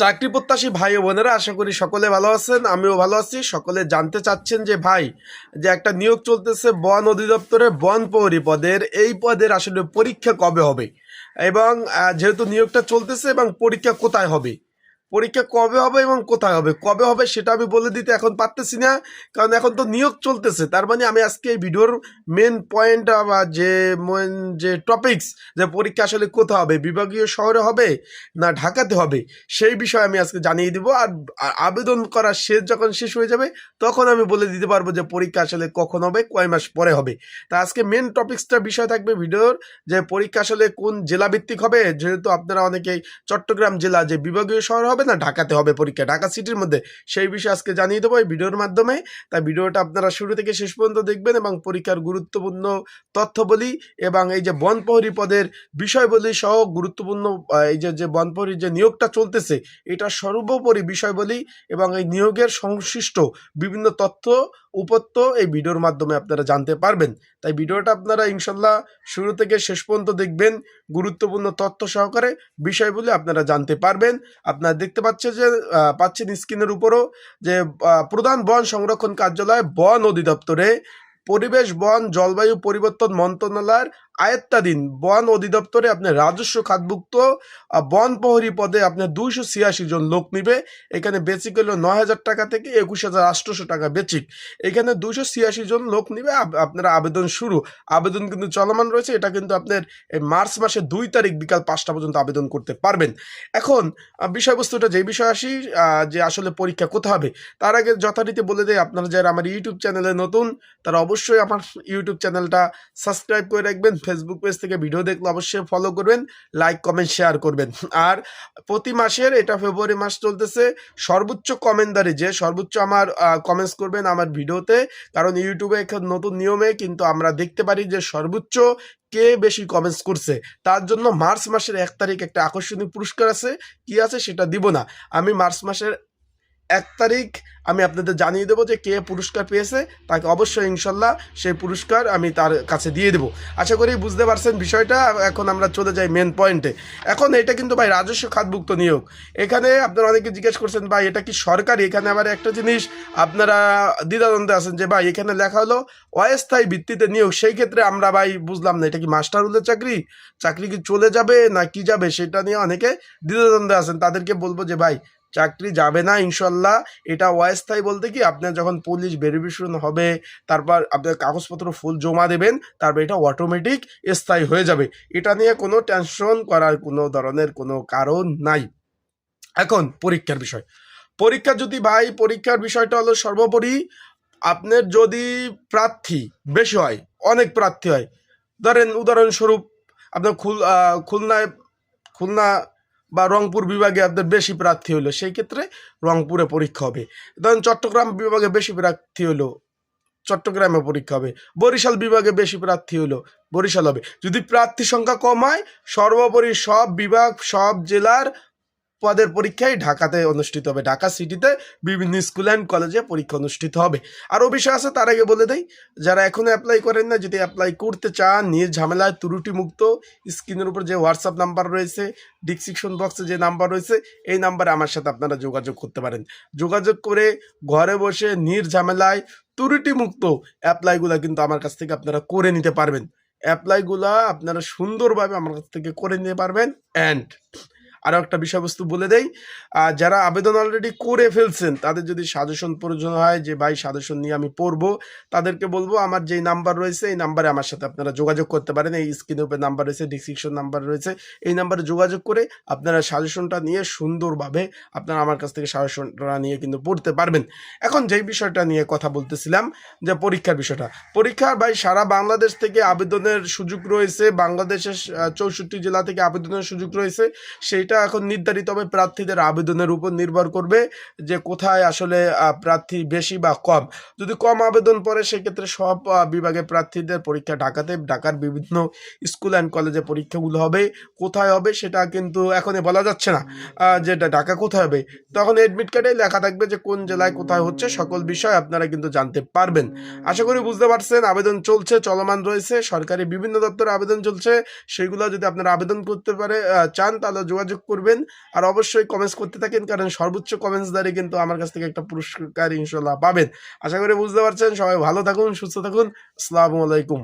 চাকরি প্রত্যাশী ভাই ও বোনেরা, আশা করি সকলে ভালো আছেন, আমিও ভালো আছি। সকলে জানতে চাচ্ছেন যে ভাই, যে একটা নিয়োগ চলতেছে বন অধিদপ্তরে বন প্রহরী পদের, এই পদের আসলে পরীক্ষা কবে হবে? এবং যেহেতু নিয়োগটা চলতেছে এবং পরীক্ষা কোথায় হবে? পরীক্ষা কবে হবে এবং কোথায় হবে? কবে হবে সেটা আমি বলে দিতে এখন পারতেছি না, কারণ এখন তো নিয়োগ চলতেছে। তার মানে আমি আজকে এই ভিডিওর মেন পয়েন্ট বা যে যে টপিকস যে পরীক্ষা আসলে কোথায় হবে, বিভাগীয় শহরে হবে না ঢাকাতে হবে, সেই বিষয়ে আমি আজকে জানিয়ে দিব। আর আবেদন করার শেষ যখন শেষ হয়ে যাবে, তখন আমি বলে দিতে পারব যে পরীক্ষা আসলে কখন হবে, কয় মাস পরে হবে। তা আজকে মেন টপিক্সটা বিষয় থাকবে ভিডিওর, যে পরীক্ষা আসলে কোন জেলাভিত্তিক হবে। যেহেতু আপনারা অনেকেই চট্টগ্রাম জেলা যে বিভাগীয় শহর হবে না, ঢাকাতে হবে পরীক্ষা। ঢাকা সিটির মধ্যে সেই বিষয়ে আজকে জানিয়ে দেবো এই ভিডিওর মাধ্যমে। তাই ভিডিওটা আপনারা শুরু থেকে শেষ পর্যন্ত দেখবেন এবং পরীক্ষার গুরুত্বপূর্ণ তথ্য বলি এবং এই যে বনপ্রহরী পদের বিষয়বলী সহ গুরুত্বপূর্ণ এই যে যে যে নিয়োগটা চলতেছে, এটা সর্বোপরি বিষয় বলি এবং এই নিয়োগের সংশ্লিষ্ট বিভিন্ন তথ্য, উপত্য এই ভিডিওর মাধ্যমে আপনারা জানতে পারবেন। তাই ভিডিওটা আপনারা ইনশাল্লাহ শুরু থেকে শেষ পর্যন্ত দেখবেন। গুরুত্বপূর্ণ তথ্য সহকারে বিষয়গুলি আপনারা জানতে পারবেন। আপনারা দেখতে পাচ্ছে যে পাচ্ছেন স্ক্রিনের উপরও যে প্রধান বন সংরক্ষণ কার্যালয় বন অধিদপ্তরে পরিবেশ, বন, জলবায়ু পরিবর্তন মন্ত্রণালয়ের আয়ত্তাধীন বন অধিদপ্তরে আপনার রাজস্ব খাতভুক্ত বন প্রহরী পদে আপনার দুইশো ছিয়াশি জন লোক নিবে। এখানে বেসিক হলো নয় হাজার টাকা থেকে একুশ হাজার আটশোশো টাকা বেচিক এখানে দুইশো ছিয়াশি জন লোক নিবে আপনারা আবেদন শুরু। আবেদন কিন্তু চলমান রয়েছে, এটা কিন্তু আপনার এই মার্চ মাসের দুই তারিখ বিকাল পাঁচটা পর্যন্ত আবেদন করতে পারবেন। এখন বিষয়বস্তুটা যে বিষয় আসি যে আসলে পরীক্ষা কোথা হবে, তার আগে যথারীতি বলে দেয় আপনারা যারা আমার ইউটিউব চ্যানেলে নতুন, তারা অবশ্যই আমার ইউটিউব চ্যানেলটা সাবস্ক্রাইব করে রাখবেন। ফেসবুক পেজ থেকে ভিডিও দেখলে অবশ্যই ফলো করবেন লাইক কমেন্ট শেয়ার করবেন। আর প্রতি মাসের, এটা ফেব্রুয়ারি মাস চলতেছে, সর্বোচ্চ কমেন্টারি যে, সর্বোচ্চ আমার কমেন্টস করবেন আমার ভিডিওতে কারণ ইউটিউবে নতুন নিয়মে কিন্তু আমরা দেখতে পারি যে, সর্বোচ্চ কে বেশি কমেন্টস করছে। তার জন্য মার্চ মাসের এক তারিখ একটা আকর্ষণীয় পুরস্কার আছে। কি আছে সেটা দিব না। আমি মার্চ মাসের এক তারিখ আমি আপনাদের জানিয়ে দেবো যে কে পুরস্কার পেয়েছে, তাকে অবশ্যই ইনশাল্লাহ সেই পুরস্কার আমি তার কাছে দিয়ে দেবো। আশা করি বুঝতে পারছেন বিষয়টা, এখন আমরা চলে যাই মেন পয়েন্টে এখন এটা কিন্তু ভাই রাজস্ব খাতভুক্ত নিয়োগ। এখানে আপনারা অনেকে জিজ্ঞেস করছেন, ভাই এটা কি সরকারি? এখানে আবার একটা জিনিস, আপনারা দ্বিধাদ্বন্দ্বে আছেন যে, ভাই এখানে লেখা হলো অস্থায়ী ভিত্তিতে নিয়োগ। সেই ক্ষেত্রে আমরা ভাই বুঝলাম না, এটা কি মাস্টার হলে চাকরি? চাকরি কি চলে যাবে না কি যাবে? সেটা নিয়ে অনেকে দ্বিধাদ্বন্দ্বে আছেন। তাদেরকে বলব যে, ভাই চাকরি যাবে না, ইনশাল্লাহ। এটা অস্থায়ী বলতে কি, আপনার যখন পুলিশ ভেরিফিকেশন হবে, তারপর আপনার কাগজপত্র ফুল জমা দেবেন, তারপর এটা অটোমেটিক স্থায়ী হয়ে যাবে। এটা নিয়ে কোনো টেনশন করার কোনো ধরনের কোনো কারণ নাই। এখন পরীক্ষার বিষয়। পরীক্ষা যদি ভাই, পরীক্ষার বিষয়টা হলো সর্বোপরি আপনার যদি প্রার্থী বেশি হয়, অনেক প্রার্থী হয়, ধরেন উদাহরণস্বরূপ আপনার খুল খুলনায়, খুলনা বা রংপুর বিভাগে আপনার বেশি প্রার্থী হলো সেই ক্ষেত্রে রংপুরে পরীক্ষা হবে। ধরেন চট্টগ্রাম বিভাগে বেশি প্রার্থী হলো চট্টগ্রামে পরীক্ষা হবে। বরিশাল বিভাগে বেশি প্রার্থী হলো বরিশাল হবে। যদি প্রার্থী সংখ্যা কম হয়, সর্বোপরি সব বিভাগ, সব জেলার পদের পরীক্ষাই ঢাকাতে অনুষ্ঠিত হবে। ঢাকা সিটিতে বিভিন্ন স্কুল অ্যান্ড কলেজে পরীক্ষা অনুষ্ঠিত হবে। আরও বিষয় আছে, তার আগে বলে দেই, যারা এখনও অ্যাপ্লাই করেন না, যদি অ্যাপ্লাই করতে চান নিজ ঝামেলায় ত্রুটি মুক্ত স্ক্রিনের উপর যে হোয়াটসঅ্যাপ নাম্বার রয়েছে ডিসক্রিপশন বক্সে যে নাম্বার রয়েছে, এই নাম্বারে আমার সাথে আপনারা যোগাযোগ করতে পারেন। যোগাযোগ করে ঘরে বসে নির ঝামেলায় ত্রুটি মুক্ত অ্যাপ্লাইগুলো কিন্তু আমার কাছ থেকে আপনারা করে নিতে পারবেন। অ্যাপ্লাইগুলা আপনারা সুন্দরভাবে আমার কাছ থেকে করে নিতে পারবেন। অ্যান্ড আরও একটা বিষয়বস্তু বলে দেই যারা আবেদন অলরেডি করে ফেলছেন, তাদের যদি সাজেশন প্রয়োজন হয় যে, ভাই, সাজেশন নিয়ে আমি পড়ব, তাদেরকে বলব, আমার যেই নাম্বার রয়েছে, এই নাম্বারে আমার সাথে আপনারা যোগাযোগ করতে পারেন। এই স্ক্রিনের উপরে নাম্বার রয়েছে ডিসক্রিপশন নাম্বার রয়েছে, এই নাম্বারে যোগাযোগ করে আপনারা সাজেশনটা নিয়ে সুন্দরভাবে আপনারা আমার কাছ থেকে সাজেশনটা নিয়ে কিন্তু পড়তে পারবেন। এখন যেই বিষয়টা নিয়ে কথা বলতেছিলাম, যে পরীক্ষার বিষয়টা। পরীক্ষার ভাই, সারা বাংলাদেশ থেকে আবেদনের সুযোগ রয়েছে, বাংলাদেশের চৌষট্টি জেলা থেকে আবেদনের সুযোগ রয়েছে সেইটা এখন নির্ধারিত হবে। প্রার্থীদের আবেদনের উপর নির্ভর করবে যে কোথায় আসলে প্রার্থী বেশি বা কম। যদি কম আবেদন পড়ে সেক্ষেত্রে সব বিভাগে প্রার্থীদের পরীক্ষা ঢাকাতে ঢাকার বিভিন্ন স্কুল অ্যান্ড কলেজে পরীক্ষাগুলো হবে। কোথায় হবে সেটা কিন্তু এখনই বলা যাচ্ছে না। আহ, যে এটা ঢাকা কোথায় হবে? তখন এডমিট কার্ডে লেখা থাকবে যে কোন জেলায় কোথায় হচ্ছে সকল বিষয় আপনারা কিন্তু জানতে পারবেন। আশা করি বুঝতে পারছেন আবেদন চলছে চলমান রয়েছে। সরকারি বিভিন্ন দপ্তরে আবেদন চলছে। সেগুলো যদি আপনারা আবেদন করতে পারে চান তাহলে যোগাযোগ করবেন আর অবশ্যই কমেন্টস করতে থাকেন, কারণ সর্বোচ্চ কমেন্টস দ্বারে কিন্তু আমার কাছ থেকে একটা পুরস্কার ইনশাল্লাহ পাবেন। আশা করি বুঝতে পারছেন, সবাই ভালো থাকুন, সুস্থ থাকুন, আসসালামু আলাইকুম।